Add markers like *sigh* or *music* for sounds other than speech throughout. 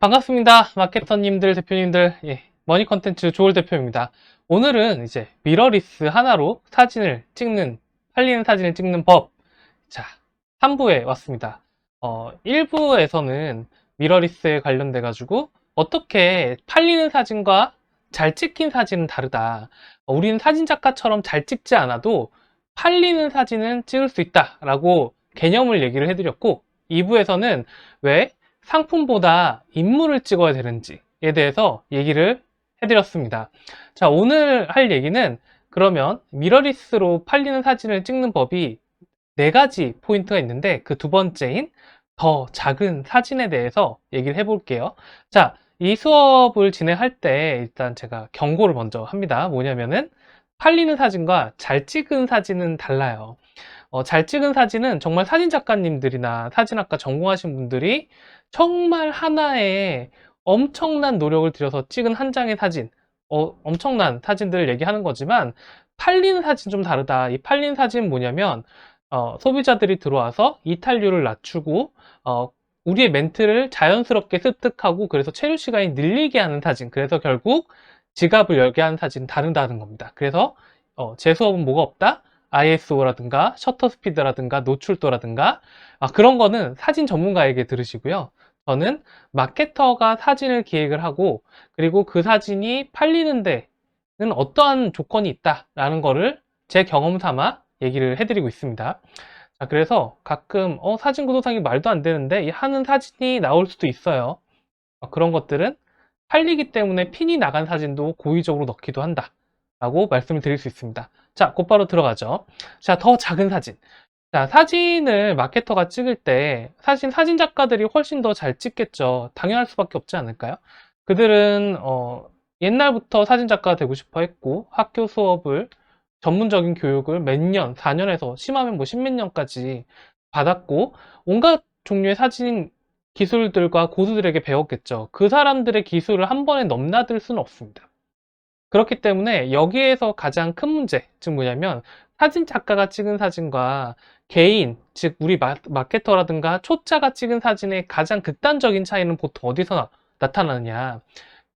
반갑습니다. 마케터님들, 대표님들, 예, 머니 컨텐츠 조을 대표입니다. 오늘은 이제 미러리스 하나로 사진을 찍는, 팔리는 사진을 찍는 법. 자, 3부에 왔습니다. 어, 1부에서는 미러리스에 관련돼가지고 어떻게 팔리는 사진과 잘 찍힌 사진은 다르다. 어, 우리는 사진 작가처럼 잘 찍지 않아도 팔리는 사진은 찍을 수 있다 라고 개념을 얘기를 해드렸고, 2부에서는 왜 상품보다 인물을 찍어야 되는지에 대해서 얘기를 해드렸습니다. 자, 오늘 할 얘기는 그러면 미러리스로 팔리는 사진을 찍는 법이 네 가지 포인트가 있는데 그 두 번째인 더 작은 사진에 대해서 얘기를 해볼게요. 자, 이 수업을 진행할 때 일단 제가 경고를 먼저 합니다. 뭐냐면은 팔리는 사진과 잘 찍은 사진은 달라요. 어, 잘 찍은 사진은 정말 사진 작가님들이나 사진학과 전공하신 분들이 정말 하나의 엄청난 노력을 들여서 찍은 한 장의 사진, 어, 엄청난 사진들을 얘기하는 거지만 팔리는 사진 좀 다르다. 이 팔린 사진 뭐냐면 어, 소비자들이 들어와서 이탈률을 낮추고 어, 우리의 멘트를 자연스럽게 습득하고 그래서 체류 시간이 늘리게 하는 사진. 그래서 결국 지갑을 열게 하는 사진 다르다는 겁니다. 그래서 어, 제 수업은 뭐가 없다? ISO라든가 셔터 스피드라든가 노출도라든가 아, 그런 거는 사진 전문가에게 들으시고요. 저는 마케터가 사진을 기획을 하고 그리고 그 사진이 팔리는 데는 어떠한 조건이 있다라는 거를 제 경험 삼아 얘기를 해드리고 있습니다. 자, 그래서 가끔 어, 사진 구도상이 말도 안 되는데 이 하는 사진이 나올 수도 있어요. 어, 그런 것들은 팔리기 때문에 핀이 나간 사진도 고의적으로 넣기도 한다. 라고 말씀을 드릴 수 있습니다. 자, 곧바로 들어가죠. 자, 더 작은 사진. 자, 사진을 마케터가 찍을 때 사실 사진 작가들이 훨씬 더 잘 찍겠죠. 당연할 수밖에 없지 않을까요? 그들은 어, 옛날부터 사진 작가가 되고 싶어 했고 학교 수업을 전문적인 교육을 몇 년, 4년에서 심하면 뭐 십몇 년까지 받았고 온갖 종류의 사진 기술들과 고수들에게 배웠겠죠. 그 사람들의 기술을 한 번에 넘나들 수는 없습니다. 그렇기 때문에 여기에서 가장 큰 문제, 즉 뭐냐면 사진 작가가 찍은 사진과 개인, 즉 우리 마, 마케터라든가 초짜가 찍은 사진의 가장 극단적인 차이는 보통 어디서 나, 나타나느냐?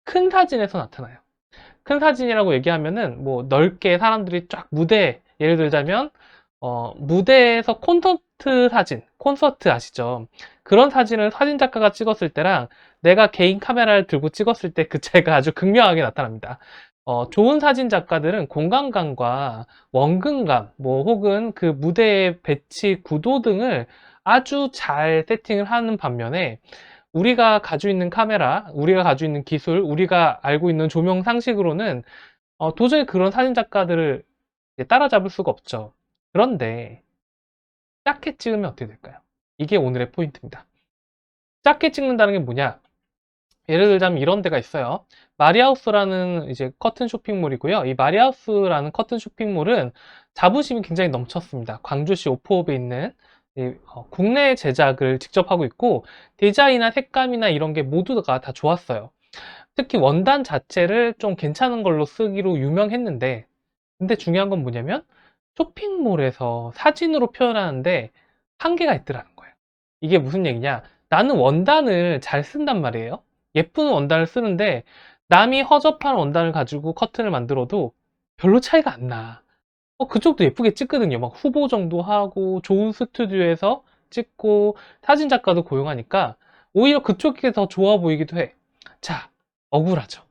큰 사진에서 나타나요. 큰 사진이라고 얘기하면은 뭐 넓게 사람들이 쫙 무대, 예를 들자면 어, 무대에서 콘서트 사진, 콘서트 아시죠? 그런 사진을 사진 작가가 찍었을 때랑 내가 개인 카메라를 들고 찍었을 때 그 *laughs* 차이가 아주 극명하게 나타납니다. 어, 좋은 사진 작가들은 공간감과 원근감, 뭐 혹은 그 무대의 배치 구도 등을 아주 잘 세팅을 하는 반면에 우리가 가지고 있는 카메라, 우리가 가지고 있는 기술, 우리가 알고 있는 조명 상식으로는 어, 도저히 그런 사진 작가들을 따라잡을 수가 없죠. 그런데 작게 찍으면 어떻게 될까요? 이게 오늘의 포인트입니다. 작게 찍는다는 게 뭐냐? 예를 들자면 이런 데가 있어요. 마리하우스라는 이제 커튼 쇼핑몰이고요. 이 마리하우스라는 커튼 쇼핑몰은 자부심이 굉장히 넘쳤습니다. 광주시 오포읍에 있는 이, 어, 국내 제작을 직접 하고 있고 디자인이나 색감이나 이런 게 모두가 다 좋았어요. 특히 원단 자체를 좀 괜찮은 걸로 쓰기로 유명했는데 근데 중요한 건 뭐냐면 쇼핑몰에서 사진으로 표현하는데 한계가 있더라는 거예요. 이게 무슨 얘기냐? 나는 원단을 잘 쓴단 말이에요. 예쁜 원단을 쓰는데 남이 허접한 원단을 가지고 커튼을 만들어도 별로 차이가 안 나. 어, 그쪽도 예쁘게 찍거든요. 막 후보 정도 하고 좋은 스튜디오에서 찍고 사진 작가도 고용하니까 오히려 그쪽이 더 좋아 보이기도 해. 자, 억울하죠.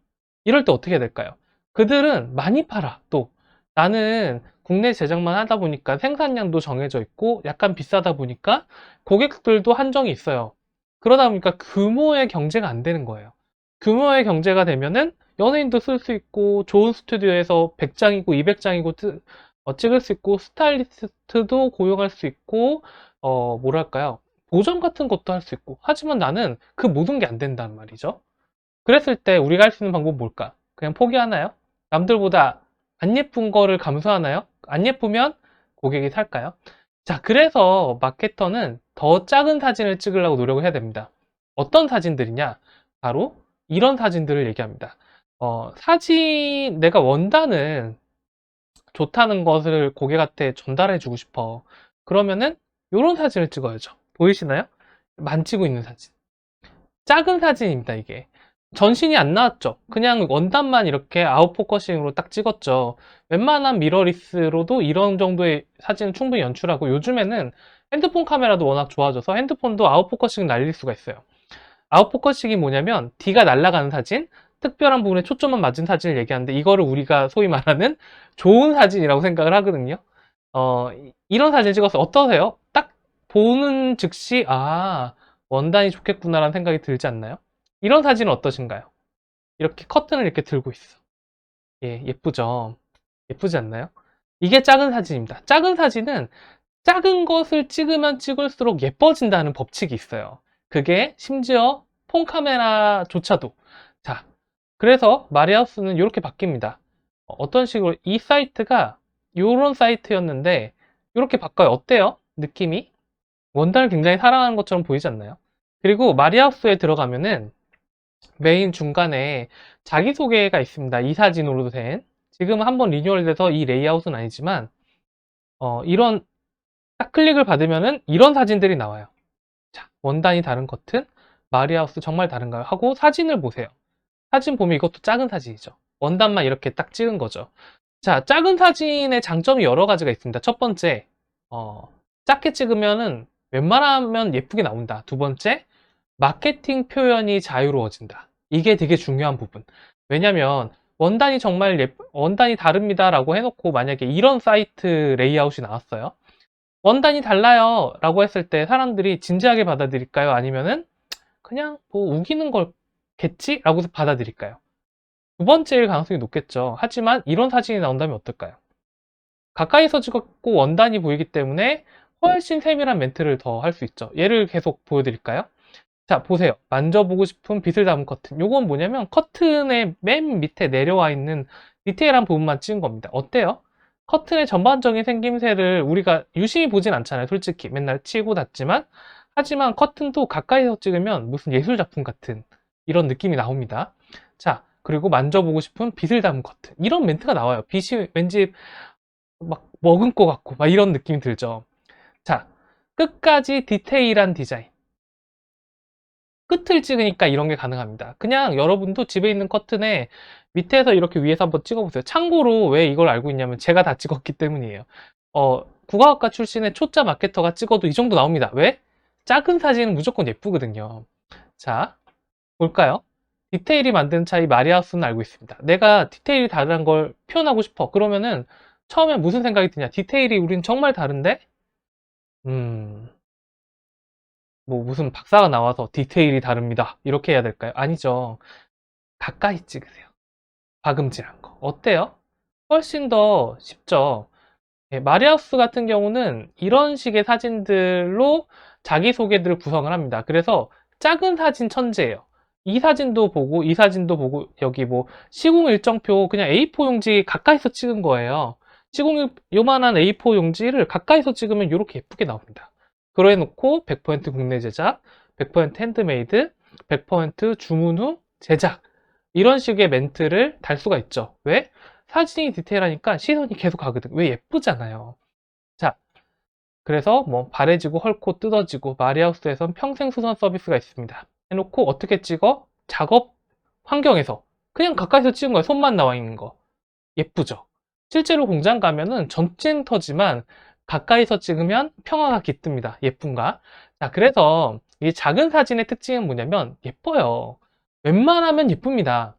이럴 때 어떻게 해야 될까요? 그들은 많이 팔아. 또 나는 국내 제작만 하다 보니까 생산량도 정해져 있고 약간 비싸다 보니까 고객들도 한정이 있어요. 그러다 보니까 규모의 경제가 안 되는 거예요. 규모의 경제가 되면은 연예인도 쓸 수 있고 좋은 스튜디오에서 100장이고 200장이고 어, 찍을 수 있고 스타일리스트도 고용할 수 있고 어 뭐랄까요 보정 같은 것도 할 수 있고 하지만 나는 그 모든 게 안 된다는 말이죠. 그랬을 때 우리가 할 수 있는 방법은 뭘까? 그냥 포기하나요? 남들보다 안 예쁜 거를 감수하나요? 안 예쁘면 고객이 살까요? 자, 그래서 마케터는 더 작은 사진을 찍으려고 노력을 해야 됩니다. 어떤 사진들이냐? 바로 이런 사진들을 얘기합니다. 어, 사진, 내가 원단은 좋다는 것을 고객한테 전달해 주고 싶어. 그러면은 이런 사진을 찍어야죠. 보이시나요? 만지고 있는 사진. 작은 사진입니다, 이게. 전신이 안 나왔죠. 그냥 원단만 이렇게 아웃포커싱으로 딱 찍었죠. 웬만한 미러리스로도 이런 정도의 사진을 충분히 연출하고 요즘에는 핸드폰 카메라도 워낙 좋아져서 핸드폰도 아웃포커싱 날릴 수가 있어요. 아웃포커싱이 뭐냐면 D가 날아가는 사진, 특별한 부분에 초점만 맞은 사진을 얘기하는데 이거를 우리가 소위 말하는 좋은 사진이라고 생각을 하거든요. 어, 이- 이런 사진 찍어서 어떠세요? 딱 보는 즉시 아 원단이 좋겠구나라는 생각이 들지 않나요? 이런 사진은 어떠신가요? 이렇게 커튼을 이렇게 들고 있어. 예, 예쁘죠? 예쁘지 않나요? 이게 작은 사진입니다. 작은 사진은 작은 것을 찍으면 찍을수록 예뻐진다는 법칙이 있어요. 그게 심지어 폰 카메라조차도. 자, 그래서 마리아우스는 이렇게 바뀝니다. 어, 어떤 식으로 이 사이트가 이런 사이트였는데 이렇게 바꿔요. 어때요? 느낌이? 원단을 굉장히 사랑하는 것처럼 보이지 않나요? 그리고 마리아우스에 들어가면은 메인 중간에 자기소개가 있습니다. 이 사진으로도 된. 지금은 한번 리뉴얼돼서 이 레이아웃은 아니지만 어, 이런 딱 클릭을 받으면은 이런 사진들이 나와요. 자, 원단이 다른 커튼, 마리아우스 정말 다른가요? 하고 사진을 보세요. 사진 보면 이것도 작은 사진이죠. 원단만 이렇게 딱 찍은 거죠. 자, 작은 사진의 장점이 여러 가지가 있습니다. 첫 번째, 어, 작게 찍으면은 웬만하면 예쁘게 나온다. 두 번째, 마케팅 표현이 자유로워진다. 이게 되게 중요한 부분. 왜냐면 원단이 정말 예, 원단이 다릅니다 라고 해놓고 만약에 이런 사이트 레이아웃이 나왔어요. 원단이 달라요 라고 했을 때 사람들이 진지하게 받아들일까요? 아니면은 그냥 뭐 우기는 걸겠지? 라고 받아들일까요? 두 번째일 가능성이 높겠죠. 하지만 이런 사진이 나온다면 어떨까요? 가까이서 찍었고 원단이 보이기 때문에 훨씬 세밀한 멘트를 더 할 수 있죠. 얘를 계속 보여드릴까요? 자, 보세요. 만져보고 싶은 빛을 담은 커튼. 요건 뭐냐면 커튼의 맨 밑에 내려와 있는 디테일한 부분만 찍은 겁니다. 어때요? 커튼의 전반적인 생김새를 우리가 유심히 보진 않잖아요. 솔직히. 맨날 치고 닫지만. 하지만 커튼도 가까이서 찍으면 무슨 예술 작품 같은 이런 느낌이 나옵니다. 자, 그리고 만져보고 싶은 빛을 담은 커튼. 이런 멘트가 나와요. 빛이 왠지 막 머금 것 같고 막 이런 느낌이 들죠. 자, 끝까지 디테일한 디자인. 끝을 찍으니까 이런 게 가능합니다. 그냥 여러분도 집에 있는 커튼에 밑에서 이렇게 위에서 한번 찍어보세요. 참고로 왜 이걸 알고 있냐면 제가 다 찍었기 때문이에요. 어, 국어학과 출신의 초짜 마케터가 찍어도 이 정도 나옵니다. 왜? 작은 사진은 무조건 예쁘거든요. 자, 볼까요? 디테일이 만드는 차이 마리아우스는 알고 있습니다. 내가 디테일이 다른 걸 표현하고 싶어. 그러면은 처음에 무슨 생각이 드냐? 디테일이 우린 정말 다른데? 음, 뭐 무슨 박사가 나와서 디테일이 다릅니다. 이렇게 해야 될까요? 아니죠. 가까이 찍으세요. 박음질한 거. 어때요? 훨씬 더 쉽죠. 예, 마리아우스 같은 경우는 이런 식의 사진들로 자기소개들을 구성을 합니다. 그래서 작은 사진 천재예요. 이 사진도 보고 이 사진도 보고 여기 뭐 시공 일정표 그냥 A4 용지 가까이서 찍은 거예요. 시공 일- 요만한 A4 용지를 가까이서 찍으면 이렇게 예쁘게 나옵니다. 그래 놓고 100% 국내 제작, 100% 핸드메이드, 100% 주문 후 제작 이런 식의 멘트를 달 수가 있죠. 왜? 사진이 디테일하니까 시선이 계속 가거든. 왜 예쁘잖아요. 자, 그래서 뭐 바래지고 헐고 뜯어지고 마리아우스에선 평생 수선 서비스가 있습니다. 해놓고 어떻게 찍어? 작업 환경에서 그냥 가까이서 찍은 거예요. 손만 나와 있는 거. 예쁘죠? 실제로 공장 가면은 전쟁터지만 가까이서 찍으면 평화가 깃듭니다. 예쁜가? 자, 그래서 이 작은 사진의 특징은 뭐냐면 예뻐요. 웬만하면 예쁩니다.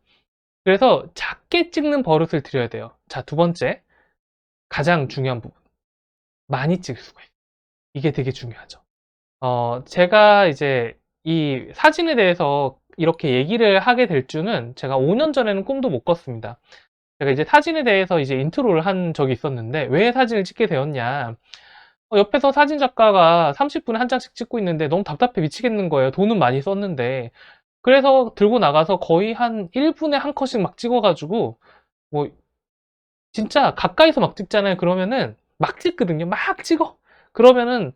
그래서 작게 찍는 버릇을 들여야 돼요. 자, 두 번째. 가장 중요한 부분. 많이 찍을 수가 있어요. 이게 되게 중요하죠. 어, 제가 이제 이 사진에 대해서 이렇게 얘기를 하게 될 줄은 제가 5년 전에는 꿈도 못 꿨습니다. 제가 이제 사진에 대해서 이제 인트로를 한 적이 있었는데 왜 사진을 찍게 되었냐. 어, 옆에서 사진 작가가 30분에 한 장씩 찍고 있는데 너무 답답해 미치겠는 거예요. 돈은 많이 썼는데. 그래서 들고 나가서 거의 한 1분에 한 컷씩 막 찍어가지고 뭐 진짜 가까이서 막 찍잖아요. 그러면은 막 찍거든요. 막 찍어. 그러면은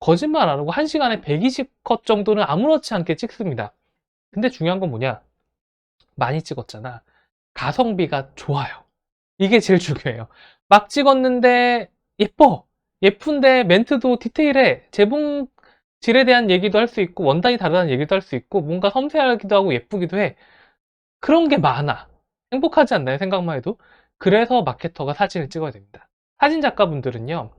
거짓말 안 하고 1시간에 120컷 정도는 아무렇지 않게 찍습니다. 근데 중요한 건 뭐냐? 많이 찍었잖아. 가성비가 좋아요. 이게 제일 중요해요. 막 찍었는데 예뻐. 예쁜데 멘트도 디테일해. 재봉 질에 대한 얘기도 할 수 있고 원단이 다르다는 얘기도 할 수 있고 뭔가 섬세하기도 하고 예쁘기도 해. 그런 게 많아. 행복하지 않나요? 생각만 해도. 그래서 마케터가 사진을 찍어야 됩니다. 사진 작가분들은요,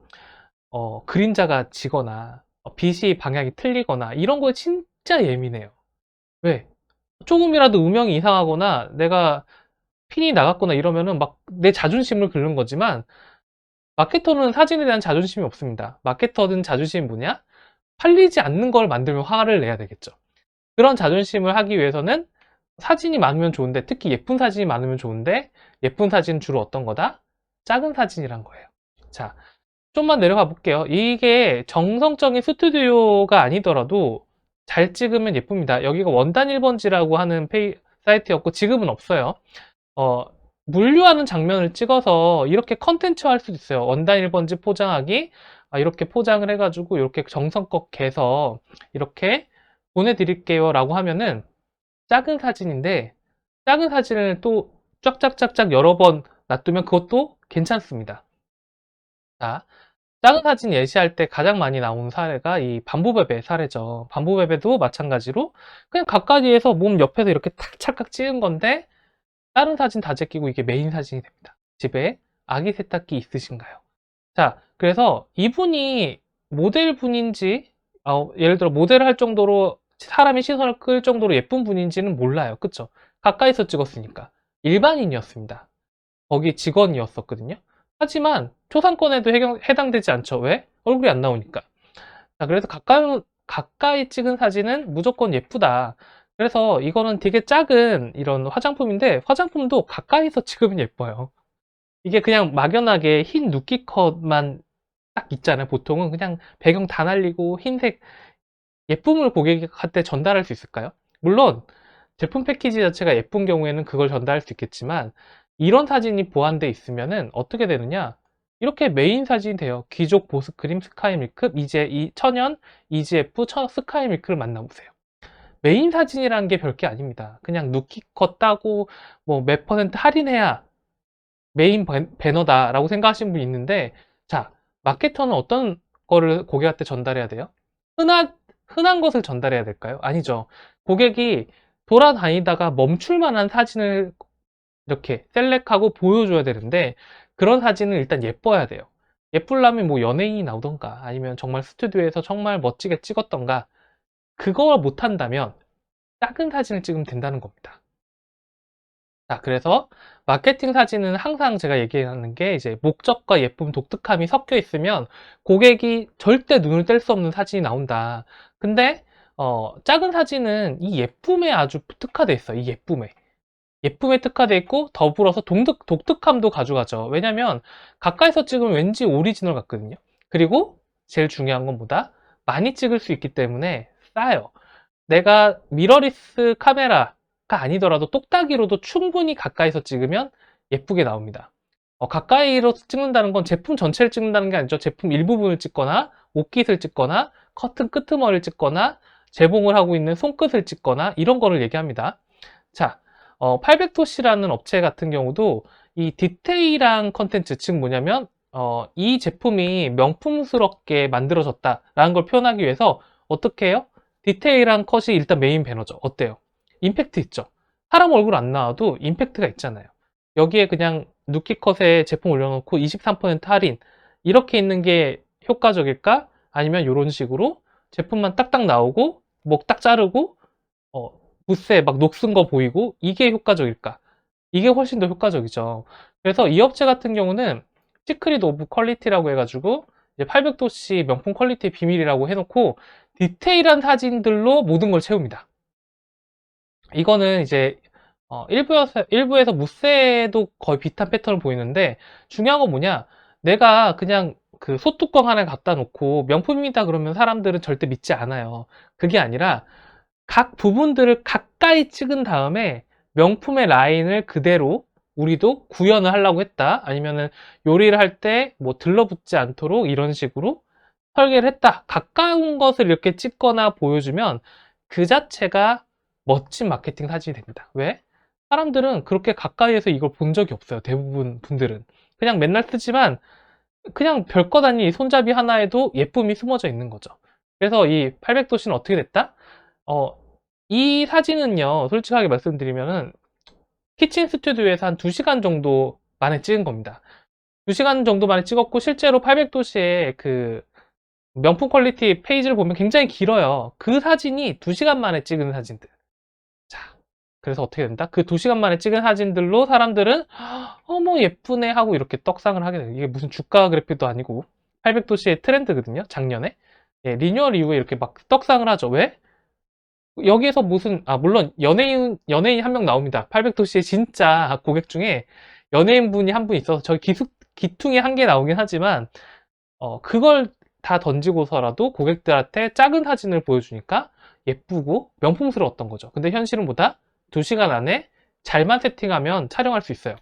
어, 그림자가 지거나 어, 빛이 방향이 틀리거나 이런 거에 진짜 예민해요. 왜? 조금이라도 음영이 이상하거나 내가 핀이 나갔거나 이러면은 막 내 자존심을 긁는 거지만 마케터는 사진에 대한 자존심이 없습니다. 마케터는 자존심이 뭐냐? 팔리지 않는 걸 만들면 화를 내야 되겠죠. 그런 자존심을 하기 위해서는 사진이 많으면 좋은데 특히 예쁜 사진이 많으면 좋은데 예쁜 사진은 주로 어떤 거다? 작은 사진이란 거예요. 자, 좀만 내려가 볼게요. 이게 정성적인 스튜디오가 아니더라도 잘 찍으면 예쁩니다. 여기가 원단 1번지라고 하는 페이, 사이트였고 지금은 없어요. 어, 물류하는 장면을 찍어서 이렇게 컨텐츠 할 수도 있어요. 원단 1번지 포장하기 아, 이렇게 포장을 해가지고 이렇게 정성껏 개서 이렇게 보내드릴게요 라고 하면은 작은 사진인데 작은 사진을 또 쫙쫙쫙쫙 여러 번 놔두면 그것도 괜찮습니다. 자, 작은 사진 예시할 때 가장 많이 나오는 사례가 이 반부베베 사례죠. 반부베베도 마찬가지로 그냥 가까이에서 몸 옆에서 이렇게 탁 찰칵 찍은 건데 다른 사진 다 제끼고 이게 메인 사진이 됩니다. 집에 아기 세탁기 있으신가요? 자, 그래서 이분이 모델 분인지 어, 예를 들어 모델을 할 정도로 사람이 시선을 끌 정도로 예쁜 분인지는 몰라요. 그쵸? 가까이서 찍었으니까. 일반인이었습니다. 거기 직원이었었거든요. 하지만 초상권에도 해당, 해당되지 않죠. 왜? 얼굴이 안 나오니까. 자, 그래서 가까이, 가까이 찍은 사진은 무조건 예쁘다. 그래서 이거는 되게 작은 이런 화장품인데 화장품도 가까이서 찍으면 예뻐요. 이게 그냥 막연하게 흰 누끼 컷만 딱 있잖아요. 보통은 그냥 배경 다 날리고 흰색 예쁨을 고객한테 전달할 수 있을까요? 물론 제품 패키지 자체가 예쁜 경우에는 그걸 전달할 수 있겠지만 이런 사진이 보완돼 있으면은 어떻게 되느냐? 이렇게 메인 사진이 돼요. 귀족 보습크림 스카이밀크 이제 이 천연 EGF 천 스카이밀크를 만나보세요. 메인 사진이라는 게 별게 아닙니다. 그냥 누키컷 따고 뭐 몇 퍼센트 할인해야 메인 배- 배너다라고 생각하시는 분이 있는데 자 마케터는 어떤 거를 고객한테 전달해야 돼요? 흔한 흔한 것을 전달해야 될까요? 아니죠. 고객이 돌아다니다가 멈출 만한 사진을 이렇게 셀렉하고 보여줘야 되는데 그런 사진은 일단 예뻐야 돼요. 예쁘려면 뭐 연예인이 나오던가 아니면 정말 스튜디오에서 정말 멋지게 찍었던가 그걸 못한다면 작은 사진을 찍으면 된다는 겁니다. 자, 그래서 마케팅 사진은 항상 제가 얘기하는 게 이제 목적과 예쁨, 독특함이 섞여 있으면 고객이 절대 눈을 뗄 수 없는 사진이 나온다. 근데 어, 작은 사진은 이 예쁨에 아주 특화돼 있어요. 이 예쁨에. 예쁨에 특화돼 있고 더불어서 독특, 독특함도 가져가죠. 왜냐면 가까이서 찍으면 왠지 오리지널 같거든요. 그리고 제일 중요한 건 뭐다? 많이 찍을 수 있기 때문에 싸요. 내가 미러리스 카메라가 아니더라도 똑딱이로도 충분히 가까이서 찍으면 예쁘게 나옵니다. 어, 가까이로 찍는다는 건 제품 전체를 찍는다는 게 아니죠. 제품 일부분을 찍거나 옷깃을 찍거나 커튼 끄트머리를 찍거나 재봉을 하고 있는 손끝을 찍거나 이런 거를 얘기합니다. 자, 어, 800도씨라는 업체 같은 경우도 이 디테일한 컨텐츠, 즉 뭐냐면 어, 이 제품이 명품스럽게 만들어졌다라는 걸 표현하기 위해서 어떻게 해요? 디테일한 컷이 일단 메인 배너죠. 어때요? 임팩트 있죠? 사람 얼굴 안 나와도 임팩트가 있잖아요. 여기에 그냥 누키 컷에 제품 올려놓고 23% 할인 이렇게 있는 게 효과적일까? 아니면 이런 식으로 제품만 딱딱 나오고 뭐딱 자르고 어, 붓에 막 녹슨 거 보이고 이게 효과적일까? 이게 훨씬 더 효과적이죠. 그래서 이 업체 같은 경우는 시크릿 오브 퀄리티라고 해가지고 이제 800도씨 명품 퀄리티의 비밀이라고 해놓고 디테일한 사진들로 모든 걸 채웁니다. 이거는 이제 어, 일부에서, 일부에서 무쇠도 거의 비슷한 패턴을 보이는데 중요한 건 뭐냐? 내가 그냥 그 소뚜껑 하나 갖다 놓고 명품이다 그러면 사람들은 절대 믿지 않아요. 그게 아니라 각 부분들을 가까이 찍은 다음에 명품의 라인을 그대로 우리도 구현을 하려고 했다. 아니면은 요리를 할 때 뭐 들러붙지 않도록 이런 식으로 설계를 했다. 가까운 것을 이렇게 찍거나 보여주면 그 자체가 멋진 마케팅 사진이 됩니다. 왜? 사람들은 그렇게 가까이에서 이걸 본 적이 없어요. 대부분 분들은. 그냥 맨날 쓰지만 그냥 별것 아닌 이 손잡이 하나에도 예쁨이 숨어져 있는 거죠. 그래서 이 800도씨는 어떻게 됐다? 어, 이 사진은요, 솔직하게 말씀드리면은, 키친 스튜디오에서 한 2시간 정도 만에 찍은 겁니다. 2시간 정도 만에 찍었고, 실제로 800도씨의 그 명품 퀄리티 페이지를 보면 굉장히 길어요. 그 사진이 2시간 만에 찍은 사진들. 자, 그래서 어떻게 된다? 그 2시간 만에 찍은 사진들로 사람들은 어머 예쁘네 하고 이렇게 떡상을 하게 돼요. 이게 무슨 주가 그래픽도 아니고 800도씨의 트렌드거든요. 작년에. 예, 리뉴얼 이후에 이렇게 막 떡상을 하죠. 왜? 여기에서 무슨 아 물론 연예인 연예인 한 명 나옵니다. 800도씨의 진짜 고객 중에 연예인 분이 한 분 있어서 저기 기숙 기퉁이 한 개 나오긴 하지만 어 그걸 다 던지고서라도 고객들한테 작은 사진을 보여주니까 예쁘고 명품스러웠던 거죠. 근데 현실은 뭐다? 2시간 안에 잘만 세팅하면 촬영할 수 있어요.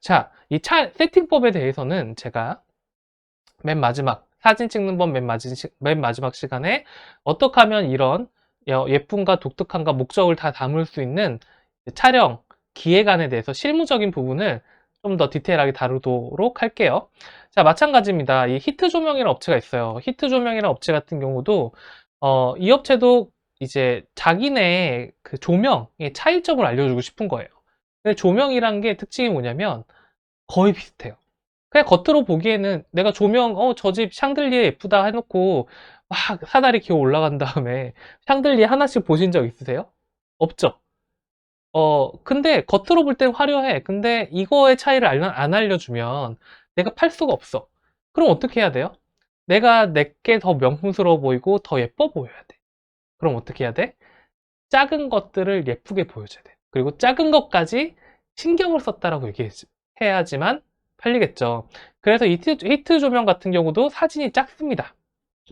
자, 이 차, 세팅법에 대해서는 제가 맨 마지막, 사진 찍는 법 맨, 마지, 맨 마지막 시간에 어떻게 하면 이런 여- 예쁨과 독특함과 목적을 다 담을 수 있는 촬영 기획안에 대해서 실무적인 부분을 좀 더 디테일하게 다루도록 할게요. 자, 마찬가지입니다. 이 히트 조명이라는 업체가 있어요. 히트 조명이라는 업체 같은 경우도 어, 이 업체도 이제 자기네 그 조명의 차이점을 알려주고 싶은 거예요. 근데 조명이란 게 특징이 뭐냐면 거의 비슷해요. 그냥 겉으로 보기에는 내가 조명, 어, 저 집 샹들리에 예쁘다 해놓고 막 사다리 기어 올라간 다음에 샹들리에 하나씩 보신 적 있으세요? 없죠? 어, 근데 겉으로 볼 땐 화려해. 근데 이거의 차이를 알- 안 알려주면 내가 팔 수가 없어. 그럼 어떻게 해야 돼요? 내가 내게 더 명품스러워 보이고 더 예뻐 보여야 돼. 그럼 어떻게 해야 돼? 작은 것들을 예쁘게 보여줘야 돼. 그리고 작은 것까지 신경을 썼다라고 얘기해야지만 팔리겠죠. 그래서 히트, 히트 조명 같은 경우도 사진이 작습니다.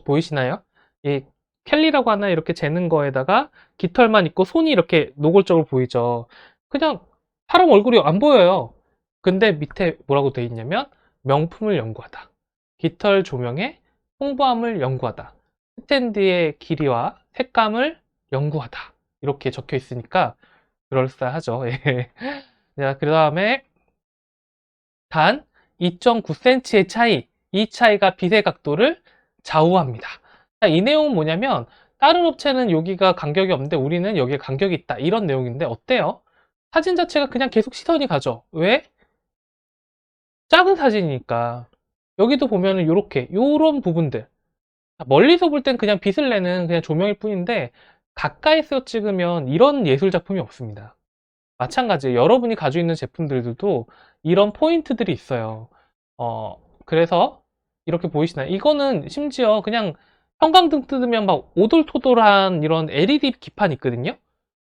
보이시나요? 이 캘리라고 하나 이렇게 재는 거에다가 깃털만 있고 손이 이렇게 노골적으로 보이죠. 그냥 사람 얼굴이 안 보여요. 근데 밑에 뭐라고 돼 있냐면 명품을 연구하다. 깃털 조명의 홍보함을 연구하다. 스탠드의 길이와 색감을 연구하다. 이렇게 적혀 있으니까 그럴싸하죠. *laughs* 예. 자, 그 다음에 단 2.9cm의 차이. 이 차이가 빛의 각도를 좌우합니다. 자, 이 내용은 뭐냐면 다른 업체는 여기가 간격이 없는데 우리는 여기에 간격이 있다. 이런 내용인데 어때요? 사진 자체가 그냥 계속 시선이 가죠. 왜? 작은 사진이니까. 여기도 보면은 요렇게 요런 부분들 멀리서 볼 땐 그냥 빛을 내는 그냥 조명일 뿐인데 가까이서 찍으면 이런 예술 작품이 없습니다. 마찬가지 여러분이 가지고 있는 제품들도 이런 포인트들이 있어요. 어, 그래서 이렇게 보이시나요? 이거는 심지어 그냥 형광등 뜯으면 막 오돌토돌한 이런 LED 기판 있거든요.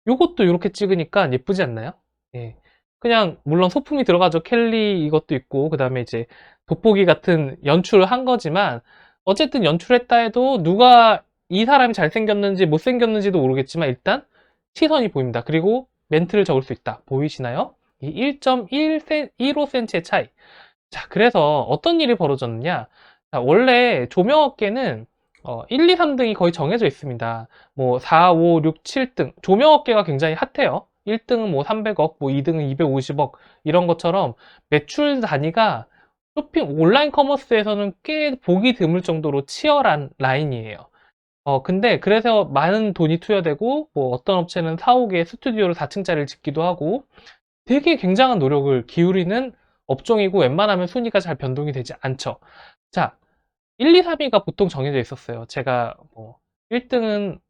요것도 이렇게 찍으니까 예쁘지 않나요? 예. 그냥 물론 소품이 들어가죠. 켈리 이것도 있고 그 다음에 이제 돋보기 같은 연출을 한 거지만 어쨌든 연출했다 해도 누가 이 사람이 잘생겼는지 못생겼는지도 모르겠지만 일단 시선이 보입니다. 그리고 멘트를 적을 수 있다. 보이시나요? 이 1.15cm의 차이. 자, 그래서 어떤 일이 벌어졌느냐? 자, 원래 조명업계는 어, 1, 2, 3등이 거의 정해져 있습니다. 뭐 4, 5, 6, 7등. 조명업계가 굉장히 핫해요. 1등은 뭐 300억, 뭐 2등은 250억 이런 것처럼 매출 단위가 쇼핑 온라인 커머스에서는 꽤 보기 드물 정도로 치열한 라인이에요. 어, 근데 그래서 많은 돈이 투여되고 뭐 어떤 업체는 4, 5개 스튜디오를 4층짜리를 짓기도 하고 되게 굉장한 노력을 기울이는 업종이고 웬만하면 순위가 잘 변동이 되지 않죠. 자, 1, 2, 3위가 보통 정해져 있었어요. 제가 뭐 1등은 아,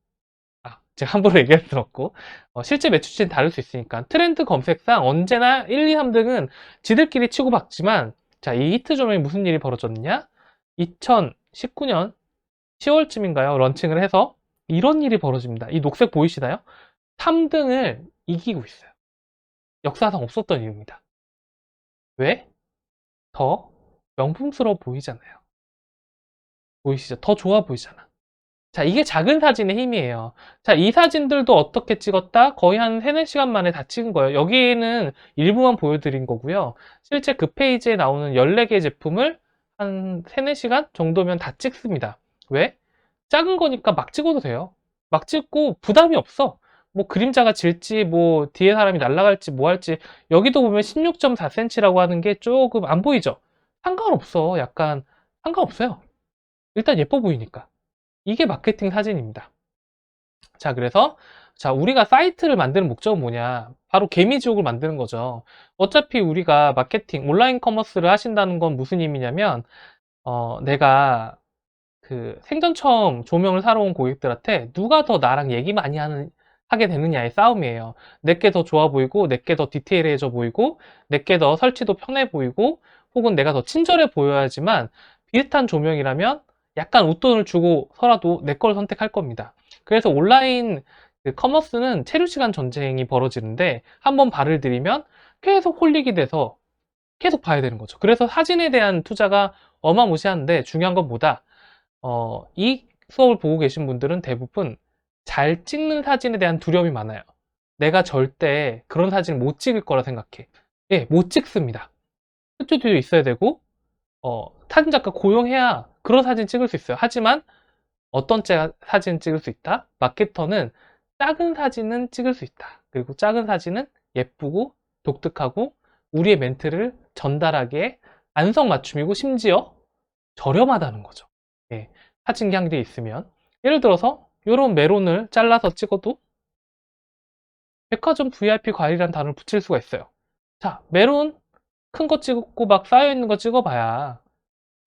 제가 함부로 *laughs* 얘기할 수는 없고 어, 실제 매출치는 다를 수 있으니까 트렌드 검색상 언제나 1, 2, 3등은 지들끼리 치고받지만 자, 이 히트 조명이 무슨 일이 벌어졌느냐? 2019년 10월쯤인가요? 런칭을 해서 이런 일이 벌어집니다. 이 녹색 보이시나요? 3등을 이기고 있어요. 역사상 없었던 일입니다. 왜? 더 명품스러워 보이잖아요. 보이시죠? 더 좋아 보이잖아. 자, 이게 작은 사진의 힘이에요. 자, 이 사진들도 어떻게 찍었다? 거의 한 3, 4시간 만에 다 찍은 거예요. 여기에는 일부만 보여드린 거고요. 실제 그 페이지에 나오는 14개 제품을 한 3, 4시간 정도면 다 찍습니다. 왜? 작은 거니까 막 찍어도 돼요. 막 찍고 부담이 없어. 뭐 그림자가 질지, 뭐 뒤에 사람이 날아갈지, 뭐 할지. 여기도 보면 16.4cm라고 하는 게 조금 안 보이죠? 상관없어. 약간 상관없어요. 일단 예뻐 보이니까. 이게 마케팅 사진입니다. 자, 그래서 자, 우리가 사이트를 만드는 목적은 뭐냐? 바로 개미지옥을 만드는 거죠. 어차피 우리가 마케팅, 온라인 커머스를 하신다는 건 무슨 의미냐면, 어, 내가 그 생전 처음 조명을 사러 온 고객들한테 누가 더 나랑 얘기 많이 하는, 하게 되느냐의 싸움이에요. 내게 더 좋아 보이고, 내게 더 디테일해져 보이고, 내게 더 설치도 편해 보이고, 혹은 내가 더 친절해 보여야지만, 비슷한 조명이라면 약간 웃돈을 주고서라도 내 걸 선택할 겁니다. 그래서 온라인 그 커머스는 체류 시간 전쟁이 벌어지는데 한번 발을 들이면 계속 홀릭이 돼서 계속 봐야 되는 거죠. 그래서 사진에 대한 투자가 어마무시한데 중요한 건 뭐다? 어, 이 수업을 보고 계신 분들은 대부분 잘 찍는 사진에 대한 두려움이 많아요. 내가 절대 그런 사진을 못 찍을 거라 생각해. 예, 못 찍습니다. 스튜디오도 있어야 되고, 어, 사진 작가 고용해야 그런 사진 찍을 수 있어요. 하지만 어떤 짜- 사진 찍을 수 있다? 마케터는 작은 사진은 찍을 수 있다. 그리고 작은 사진은 예쁘고 독특하고 우리의 멘트를 전달하기에 안성맞춤이고 심지어 저렴하다는 거죠. 예, 사진 향들이 있으면 예를 들어서 이런 메론을 잘라서 찍어도 백화점 VIP 과일이라는 단어를 붙일 수가 있어요. 자, 메론 큰 거 찍고 막 쌓여있는 거 찍어봐야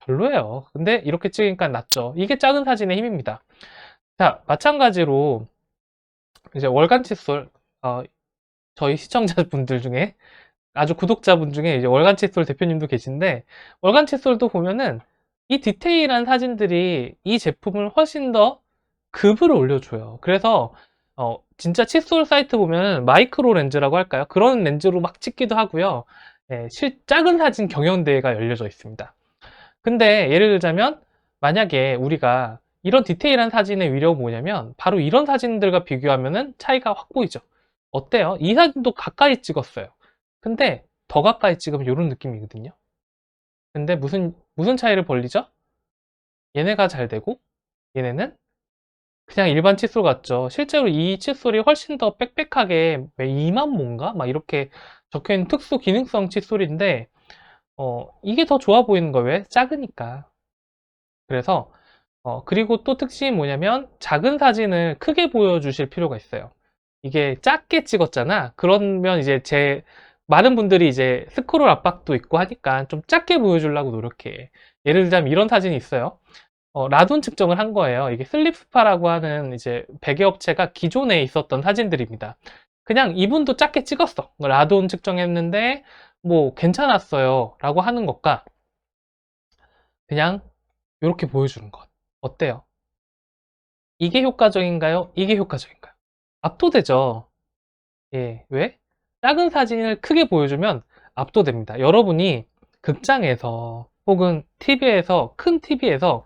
별로예요. 근데 이렇게 찍으니까 낫죠. 이게 작은 사진의 힘입니다. 자, 마찬가지로 이제 월간 칫솔, 어, 저희 시청자분들 중에 아주 구독자분 중에 이제 월간 칫솔 대표님도 계신데 월간 칫솔도 보면은 이 디테일한 사진들이 이 제품을 훨씬 더 급을 올려줘요. 그래서 어, 진짜 칫솔 사이트 보면 마이크로 렌즈라고 할까요? 그런 렌즈로 막 찍기도 하고요. 예, 실 작은 사진 경연대회가 열려져 있습니다. 근데 예를 들자면 만약에 우리가 이런 디테일한 사진의 위력은 뭐냐면 바로 이런 사진들과 비교하면 은 차이가 확 보이죠. 어때요? 이 사진도 가까이 찍었어요. 근데 더 가까이 찍으면 이런 느낌이거든요. 근데 무슨 무슨 차이를 벌리죠? 얘네가 잘 되고 얘네는 그냥 일반 칫솔 같죠. 실제로 이 칫솔이 훨씬 더 빽빽하게 왜 2만 뭔가 막 이렇게 적혀있는 특수 기능성 칫솔인데 어, 이게 더 좋아 보이는 거예요. 왜? 작으니까. 그래서, 어, 그리고 또 특징이 뭐냐면, 작은 사진을 크게 보여주실 필요가 있어요. 이게 작게 찍었잖아. 그러면 이제 제, 많은 분들이 이제 스크롤 압박도 있고 하니까 좀 작게 보여주려고 노력해. 예를 들자면 이런 사진이 있어요. 어, 라돈 측정을 한 거예요. 이게 슬립스파라고 하는 이제 베개 업체가 기존에 있었던 사진들입니다. 그냥 이분도 작게 찍었어. 라돈 측정했는데, 뭐 괜찮았어요 라고 하는 것과 그냥 이렇게 보여주는 것 어때요? 이게 효과적인가요? 이게 효과적인가요? 압도되죠 예, 왜? 작은 사진을 크게 보여주면 압도됩니다 여러분이 극장에서 혹은 TV에서 큰 TV에서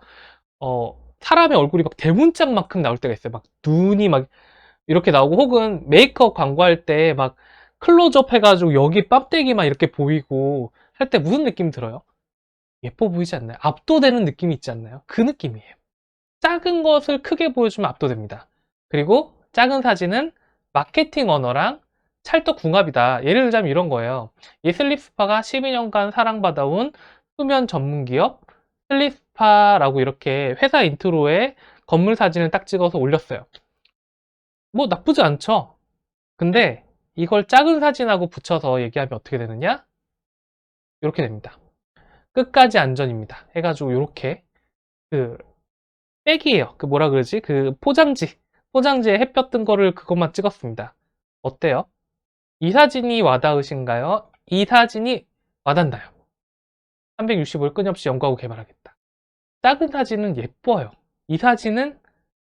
어, 사람의 얼굴이 막 대문짝만큼 나올 때가 있어요 막 눈이 막 이렇게 나오고 혹은 메이크업 광고할 때막 클로즈업 해가지고 여기 빡대기만 이렇게 보이고 할 때 무슨 느낌 들어요? 예뻐 보이지 않나요? 압도되는 느낌이 있지 않나요? 그 느낌이에요. 작은 것을 크게 보여주면 압도됩니다. 그리고 작은 사진은 마케팅 언어랑 찰떡 궁합이다. 예를 들자면 이런 거예요. 이 슬립스파가 12년간 사랑받아온 수면 전문 기업 슬립스파라고 이렇게 회사 인트로에 건물 사진을 딱 찍어서 올렸어요. 뭐 나쁘지 않죠? 근데 이걸 작은 사진하고 붙여서 얘기하면 어떻게 되느냐? 이렇게 됩니다. 끝까지 안전입니다. 해가지고 이렇게 그 백이에요. 그 뭐라 그러지? 그 포장지 포장지에 햇볕 든 거를 그것만 찍었습니다. 어때요? 이 사진이 와닿으신가요? 이 사진이 와닿나요? 365일 끊임없이 연구하고 개발하겠다. 작은 사진은 예뻐요. 이 사진은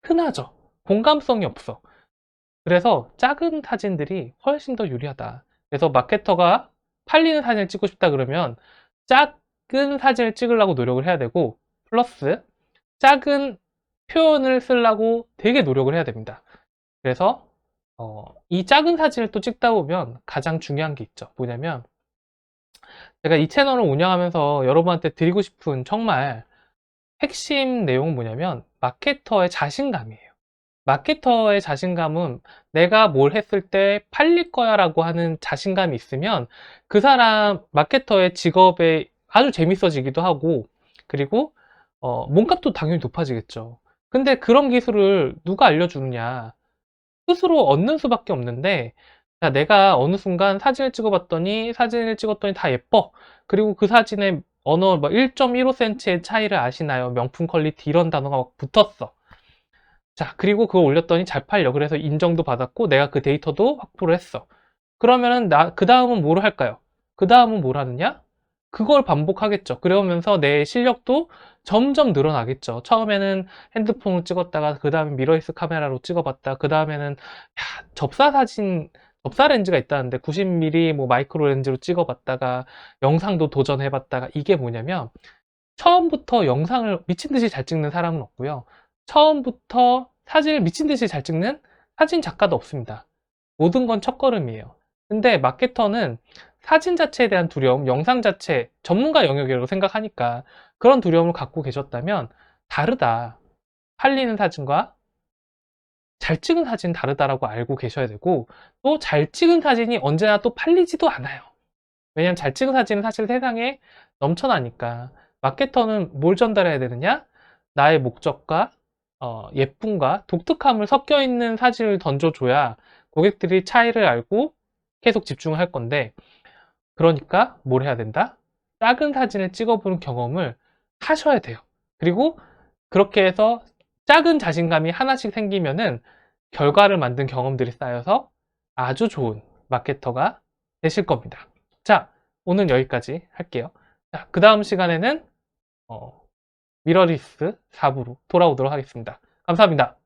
흔하죠. 공감성이 없어. 그래서 작은 사진들이 훨씬 더 유리하다. 그래서 마케터가 팔리는 사진을 찍고 싶다 그러면 작은 사진을 찍으려고 노력을 해야 되고 플러스 작은 표현을 쓰려고 되게 노력을 해야 됩니다. 그래서 어, 이 작은 사진을 또 찍다 보면 가장 중요한 게 있죠. 뭐냐면 제가 이 채널을 운영하면서 여러분한테 드리고 싶은 정말 핵심 내용은 뭐냐면 마케터의 자신감이에요. 마케터의 자신감은 내가 뭘 했을 때 팔릴 거야 라고 하는 자신감이 있으면 그 사람 마케터의 직업에 아주 재밌어지기도 하고 그리고 어, 몸값도 당연히 높아지겠죠. 근데 그런 기술을 누가 알려주느냐? 스스로 얻는 수밖에 없는데, 자, 내가 어느 순간 사진을 찍어봤더니, 사진을 찍었더니 다 예뻐. 그리고 그 어느 뭐 1.15cm의 차이를 아시나요? 명품 퀄리티 이런 단어가 막 붙었어. 자, 그리고 그거 올렸더니 잘 팔려. 그래서 인정도 받았고, 내가 그 데이터도 확보를 했어. 그러면은 나, 그 다음은 뭐를 할까요? 그 다음은 뭘 하느냐? 그걸 반복하겠죠. 그러면서 내 실력도 점점 늘어나겠죠. 처음에는 핸드폰으로 찍었다가, 그 다음에 미러리스 카메라로 찍어봤다. 그 다음에는, 야, 접사 사진, 접사 렌즈가 있다는데 90mm 뭐 마이크로 렌즈로 찍어봤다가, 영상도 도전해봤다가, 이게 뭐냐면, 처음부터 영상을 미친 듯이 잘 찍는 사람은 없고요. 처음부터 사진을 미친 듯이 잘 찍는 사진 작가도 없습니다. 모든 건 첫걸음이에요. 근데 마케터는 사진 자체에 대한 두려움, 영상 자체, 전문가 영역이라고 생각하니까 그런 두려움을 갖고 계셨다면 다르다. 팔리는 사진과 잘 찍은 사진 다르다라고 알고 계셔야 되고 또 잘 찍은 사진이 언제나 또 팔리지도 않아요. 왜냐면 잘 찍은 사진은 사실 세상에 넘쳐나니까 마케터는 뭘 전달해야 되느냐? 나의 목적과 어, 예쁨과 독특함을 섞여 있는 사진을 던져줘야 고객들이 차이를 알고 계속 집중을 할 건데 그러니까 뭘 해야 된다? 작은 사진을 찍어보는 경험을 하셔야 돼요. 그리고 그렇게 해서 작은 자신감이 하나씩 생기면은 결과를 만든 경험들이 쌓여서 아주 좋은 마케터가 되실 겁니다. 자, 오늘 여기까지 할게요. 자, 그 다음 시간에는 어, 미러리스 4부로 돌아오도록 하겠습니다. 감사합니다.